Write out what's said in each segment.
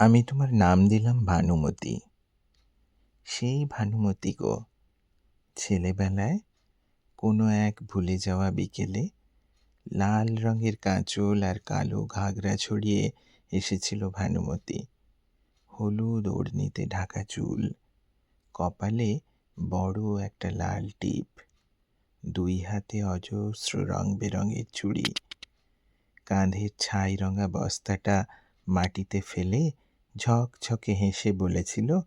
আমি তোমার নাম দিলাম ভানুমতি। সেই ভানুমতি গো, ছেলেবেলায় কোনো এক ভুলে যাওয়া বিকেলে লাল রঙের কাঁচল আর কালো ঘাগরা ছড়িয়ে এসেছিল ভানুমতি। হলুদ ওড়নিতে ঢাকা চুল, কপালে বড় একটা লাল টিপ, দুই হাতে অজস্র রং বেরঙের চুড়ি। কাঁধের ছাই রঙা বস্তাটা মাটিতে ফেলে ঝকঝকে হেসে বলেছিল,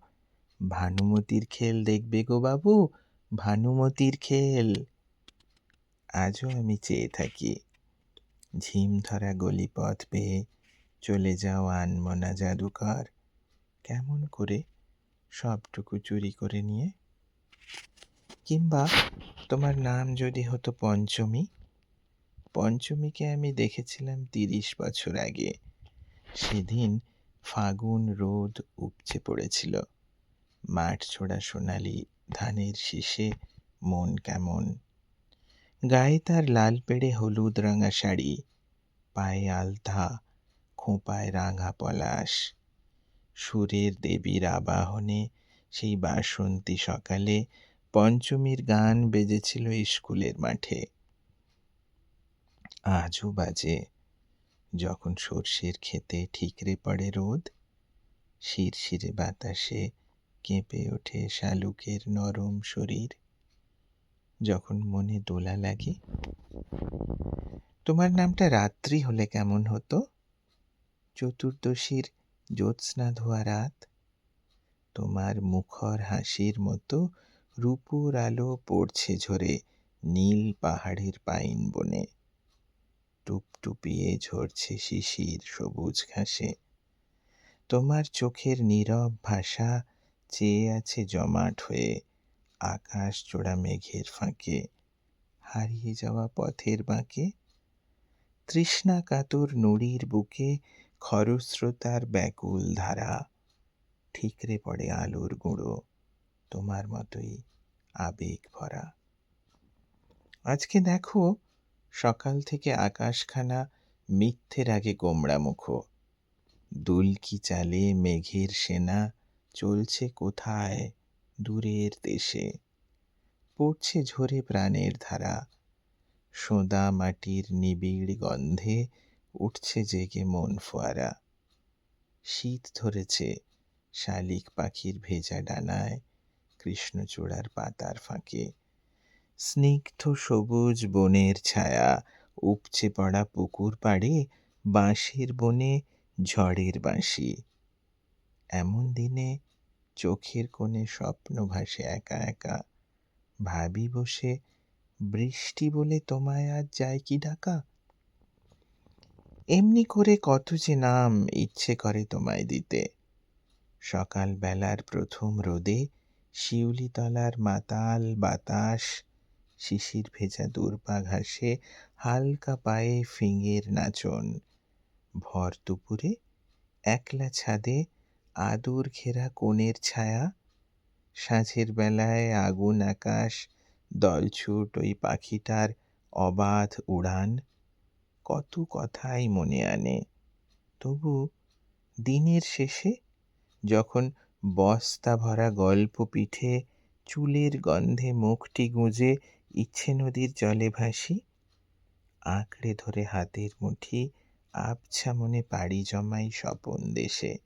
ভানুমতির খেল দেখবে গো বাবু, ভানুমতির খেল। আজও আমি চেয়ে থাকি। ঝিম ধরা গলিপথ পেয়ে চলে যাও আনমনা জাদুকর। কেমন করে সবটুকু চুরি করে নিয়ে? কিংবা তোমার নাম যদি হতো পঞ্চমী? পঞ্চমীকে আমি দেখেছিলাম তিরিশ বছর আগে। সেদিন ফাগুন রোদ উপচে পড়েছিল। মাঠ ছোড়া সোনালি ধানের শীষে মন কেমন। গায়ে তার লাল পেড়ে হলুদ রাঙা শাড়ি, পায়ে আলতা, খোঁপায় রাঙা পলাশ। সুরের দেবীর আবাহনে সেই বাসন্তী সকালে পঞ্চমীর গান বেজেছিল স্কুলের মাঠে। আজও বাজে। যখন সর্ষের ক্ষেতে ঠিকরে পড়ে রোদ, শিরশিরে বাতাসে কেঁপে ওঠে শালুকের নরম শরীর। যখন মনে দোলা লাগে, তোমার নামটা রাত্রি হলে কেমন হতো? চতুর্দশীর জ্যোৎস্না ধোয়া রাত, তোমার মুখর হাসির মতো রূপুর আলো পড়ছে ঝরে নীল পাহাড়ের পাইন বনে। টুপটুপিয়ে ঝরছে শিশির সবুজ ঘাসে। তোমার চোখের নীরব ভাষা চেয়ে আছে জমাট হয়ে আকাশ চোড়া মেঘের ফাঁকে। হারিয়ে যাওয়া পথের বাঁকে। তৃষ্ণা কাতর নুড়ির বুকে খরস্রোতার ব্যাকুল ধারা। ঠিকরে পড়ে আলোর গুঁড়ো তোমার মতোই আবেগ ভরা। আজকে দেখো সকাল থেকে আকাশখানা মিথ্যের আগে গোমড়া মুখো দুলকি চালে মেঘের সেনা চলছে কোথায় দূরের দেশে? পড়ছে ঝরে প্রাণের ধারা। সোঁদা মাটির নিবিড় গন্ধে উঠছে জেগে মন ফোয়ারা। শীত ধরেছে শালিক পাখির ভেজা ডানায় কৃষ্ণচূড়ার পাতার ফাঁকে। স্নিগ্ধ সবুজ বনের ছায়া, উপচে পড়া পুকুর পাড়ে, বাঁশের বনে, ঝড়ের বাঁশি। এমন দিনে চোখের কোণে স্বপ্ন ভাসে একা একা। ভাবি বসে, বৃষ্টি বলে তোমায় আজ যায় কি ডাকা এমনি করে কত যে নাম ইচ্ছে করে তোমায় দিতে। সকাল বেলার প্রথম রোদে শিউলিতলার মাতাল বাতাস শিশির ভেজা দূর্বা ঘাসে হালকা পায়ে ফিঙের নাচন। ভর দুপুরে একলা ছাদে আদর ঘেরা কোণের ছায়া। সাঁঝের বেলায় আগুন আকাশ, দলছুট ওই পাখিটার অবাধ উড়ান। কত কথাই মনে আনে। তবু দিনের শেষে যখন বস্তা ভরা গল্প পিঠে চুলের গন্ধে মুখটি গুঁজে ইচ্ছে নদীর জলে ভাসি। আঁকড়ে ধরে হাতের মুঠি, আবছা মনে পাড়ি জমাই স্বপন দেশে।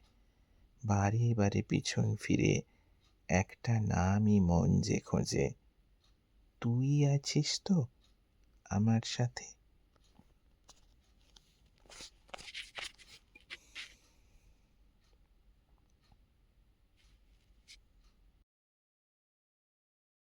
বারে বারে পিছন ফিরে, একটা নামই মন যে খোঁজে। তুই আছিস তো আমার সাথে?